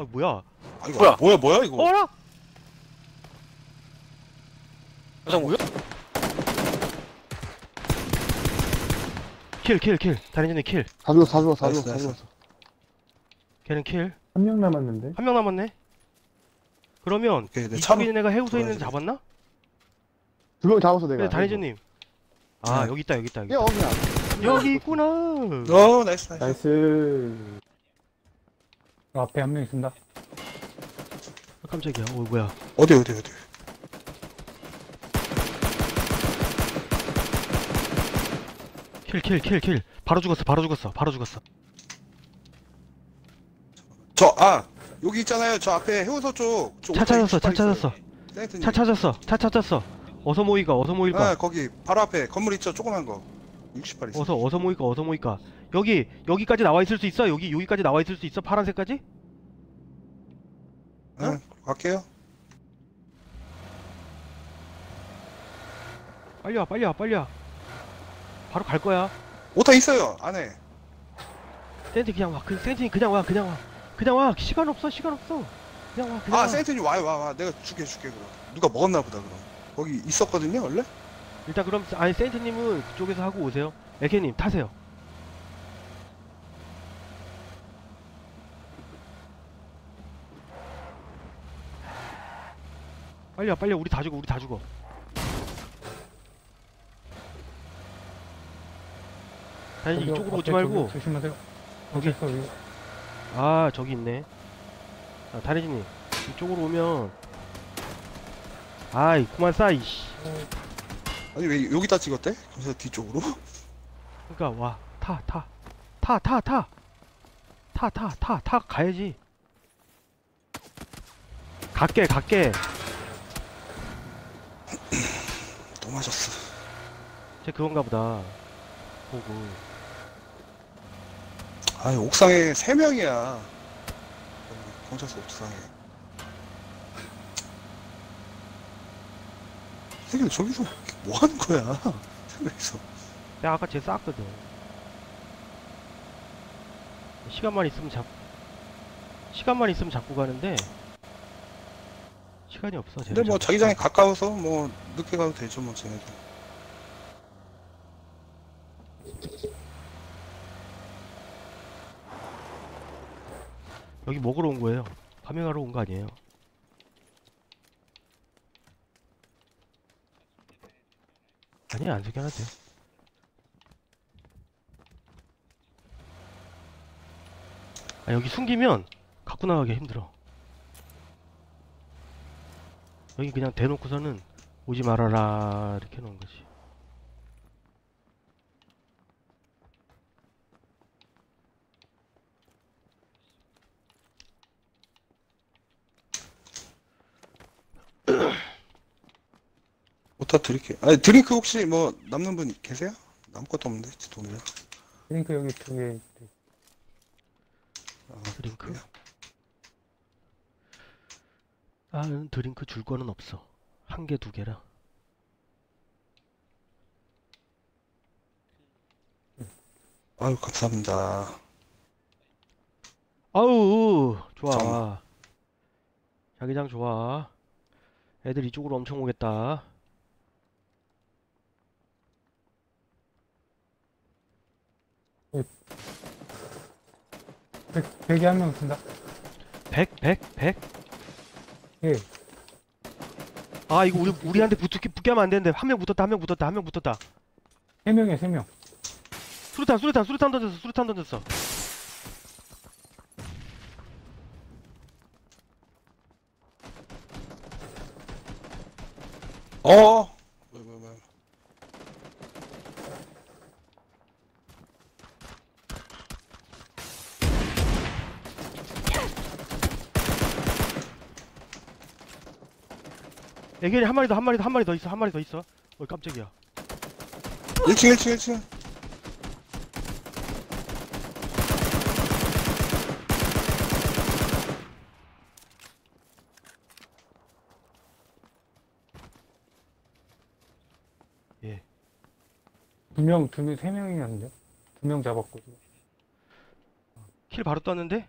아 뭐야? 아이고, 뭐야? 뭐야 뭐야 이거? 어라? 여장 뭐야? 킬, 킬, 킬. 다린이는 킬. 다 죽었어, 다 죽었어, 다 나이스, 죽었어, 다 나이스. 죽었어. 걔는 킬. 한 명 남았는데? 한 명 남았네. 그러면 오케이, 내 이쪽에 차로 있는 애가 해우소에 있는 애 돌아야지. 잡았나? 두 명 잡았어, 내가. 그래, 다린이님. 아 네. 여기 있다, 여기 있다, 여기. 야, 있다. 어, 그냥. 여기 있구나. 어 나이스 나이스. 나이스. 어, 앞에 한 명 있습니다. 아, 깜짝이야. 어 뭐야? 어디 어디 어디. 킬, 킬, 킬, 킬. 바로 죽었어, 바로 죽었어, 바로 죽었어. 저 아 여기 있잖아요. 저 앞에 해우소 쪽. 저차 찾았어, 68 차. 찾았어. 차 찾았어, 차 찾았어. 어서 모이가, 어서 모일까? 아 거기 바로 앞에 건물 있죠. 조그만 거. 68 있어. 어서 어서 모일까, 어서 모일까? 여기 여기까지 나와 있을 수 있어? 여기 여기까지 나와 있을 수 있어? 파란색까지? 네, 갈게요. 빨리 와, 빨리 와, 빨리 와. 바로 갈 거야. 오타 있어요. 안에. 센티 그냥 와. 그 센티 그냥 와, 그냥 와. 그냥 와. 시간 없어, 시간 없어. 그냥 와, 그냥 아 와. 센트님 와요 와 와. 내가 줄게 줄게 그럼. 누가 먹었나 보다 그럼. 거기 있었거든요 원래. 일단 그럼 아니 센티님은 그쪽에서 하고 오세요. 에케님 타세요. 빨리 와, 빨리 와. 우리 다 죽어, 우리 다 죽어. 아니 저기요, 이쪽으로 오지 앞에 말고 저기 조심하세요. 여기. 아 저기 있네 아 다리진님 이쪽으로 오면 아이 그만 싸 이씨 아니 왜 여기다 찍었대? 그래서 뒤쪽으로? 그니까 와타타 타 타 타 타 타 타 타 가야지 갈게 갈게 또 맞았어. 쟤 그건가 보다 보고 아 옥상에 세 명이야. 경찰서 옥상에. 새끼들 저기서 뭐 하는 거야? 생각해서. 내가 아까 쟤 쌌거든 시간만 있으면 잡 시간만 있으면 잡고 가는데 시간이 없어 근데 뭐 잡을 자기장이 가까워서 뭐 늦게 가도 되죠 뭐 쟤네들. 여기 먹으러 온 거예요. 파밍하러 온 거 아니에요. 아니야, 안 속여놔도 돼. 아, 여기 숨기면 갖고 나가기 힘들어. 여기 그냥 대놓고서는 오지 말아라 이렇게 해놓은 거지. 오타 드릴게. 아니 드링크 혹시 뭐 남는 분 계세요? 남을 것도 없는데 돈이요. 드링크 여기 두 개. 아, 드링크? 그래요? 아, 응, 드링크 줄 거는 없어. 한 개, 두 개라. 아유 감사합니다. 아우, 좋아. 정. 자기장 좋아. 애들 이쪽으로 엄청 오겠다. 백, 백이 한명 있습니다. 100, 100, 100? 예. 아, 이거 우리, 우리한테 붙게, 붙게 하면 안 되는데. 한 명 붙었다, 한 명 붙었다, 한 명 붙었다. 세 명이야, 세 명. 수류탄, 수류탄, 수류탄 던졌어, 수류탄 던졌어. 어. 왜, 왜, 왜. 애견이 한 마리 더, 한 마리 더, 한 마리 더 있어, 한 마리 더 있어. 어, 깜짝이야. 1층 1층 1층. 두 명, 두 명, 세 명이었는데? 두 명 잡았고. 킬 바로 떴는데?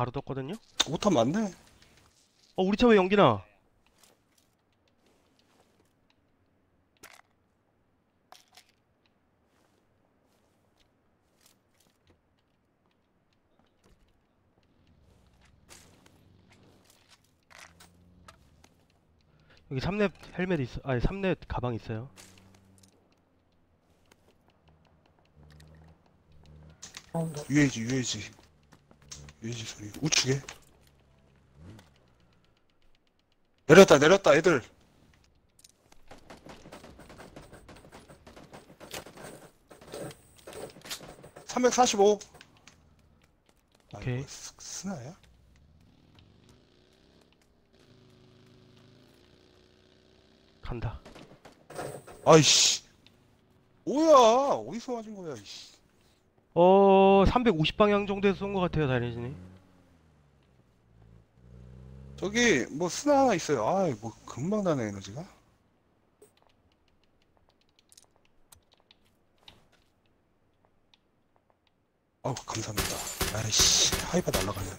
바로 떴거든요? 오탄 맞네. 어 우리 차 왜 연기나? 여기 3렙 헬멧 있어 아니 3렙 가방 있어요 UAG, UAG. UAG 소리. 우측에. 내렸다, 내렸다, 애들. (345) 아, 오케이. 이거 스- 스나야? 간다 아이씨 뭐야 어디서 맞은 거야 이씨 어 350방향 정도에서 쏜 것 같아요 다니진이. 저기 뭐 스나 하나 있어요. 아이 뭐 금방 나네 에너지가. 아우 감사합니다. 아이씨 하이바 날라가네.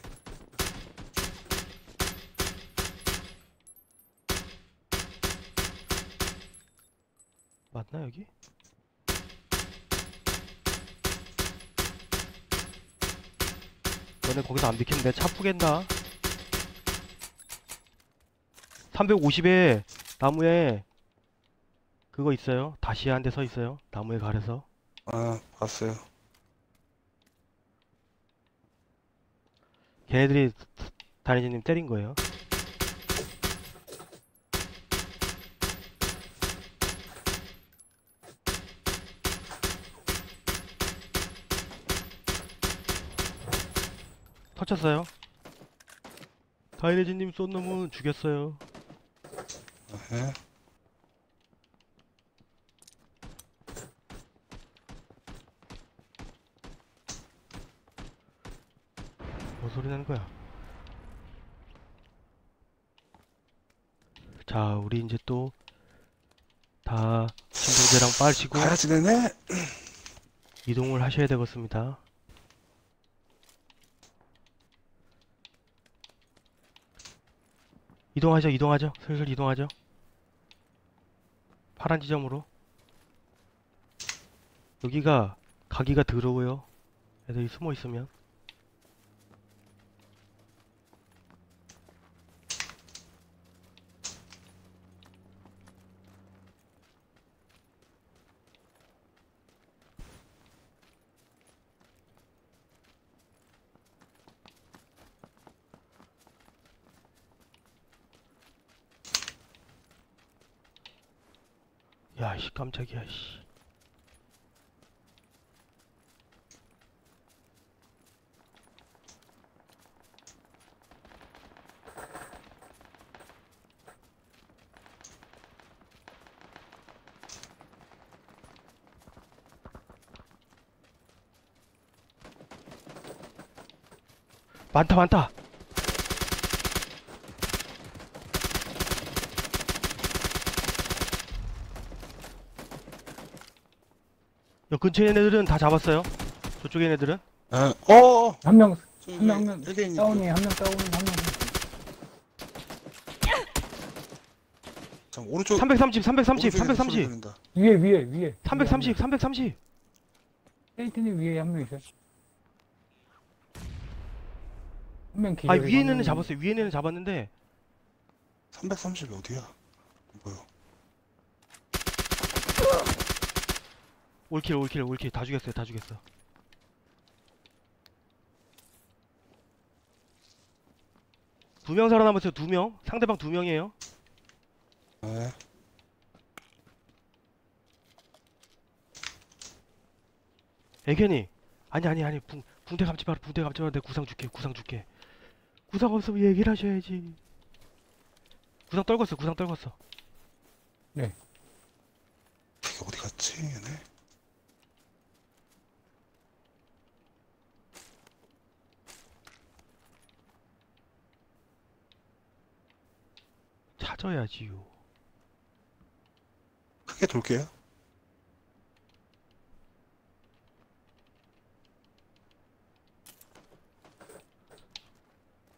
맞나 여기? 너네 거기서 안 비키면 내가 차 푸겠다 350에 나무에 그거 있어요? 다시아 한대 서 있어요? 나무에 가려서? 아 봤어요. 걔네들이 다니지님 때린 거예요 터쳤어요 다이네지님 쏜 놈은 죽였어요 아, 예. 뭔 소리 나는 거야? 자, 우리 이제 또다 진동제랑 빠지고 가야지 되네 이동을 하셔야 되겠습니다. 이동하죠, 이동하죠. 슬슬 이동하죠. 파란 지점으로. 여기가 가기가 더러워요. 애들이 숨어 있으면. 야, 씨, 깜짝이야, 씨. 많다, 많다. 근처에 있는 애들은 다 잡았어요. 저쪽에 있는 애들은. 아, 어어 한 명, 한 명, 한 다운이, 한명 다운이, 한 명. 참 오른쪽 330, 330, 오른쪽에서 소리 330, 들린다. 위에, 위에, 위에. 330, 330. 세이트님 위에 한 명 있어요. 한명 기절. 아 위에 있는 애 잡았어요. 위에 있는 애 잡았는데 330이 어디야 뭐요 올킬, 올킬, 올킬 다 죽였어요. 다 죽였어. 두 명 살아남았어요. 두 명. 상대방 두 명이에요. 네. 애견이. 아니 아니 아니. 붕, 붕대 감지 마라. 붕대 감지 마라. 내 구상 줄게. 구상 줄게. 구상 없으면 얘기를 하셔야지. 구상 떨궜어. 구상 떨궜어. 이게 어디 갔지 얘네 찾아야지요. 크게 돌게요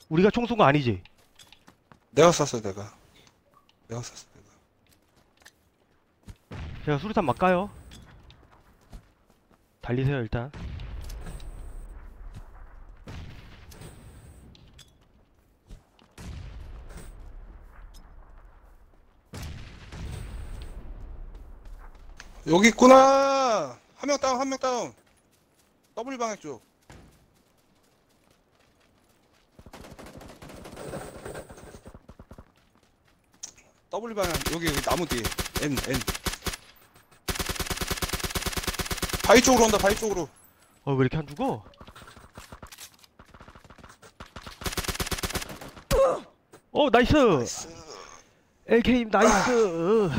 우리가 총 쏜 거 아니지? 내가 쐈어 내가 내가 쐈어 내가 제가 수류탄 막 까요. 달리세요 일단. 여기 있구나. 한 명 다운 한 명 다운. 더블 방향 쪽. 더블 방향 여기 여기 나무 뒤에. N N. 바위 쪽으로 온다 바위 쪽으로. 어 왜 이렇게 안 죽어? 어 나이스. 나이스. LK님 나이스.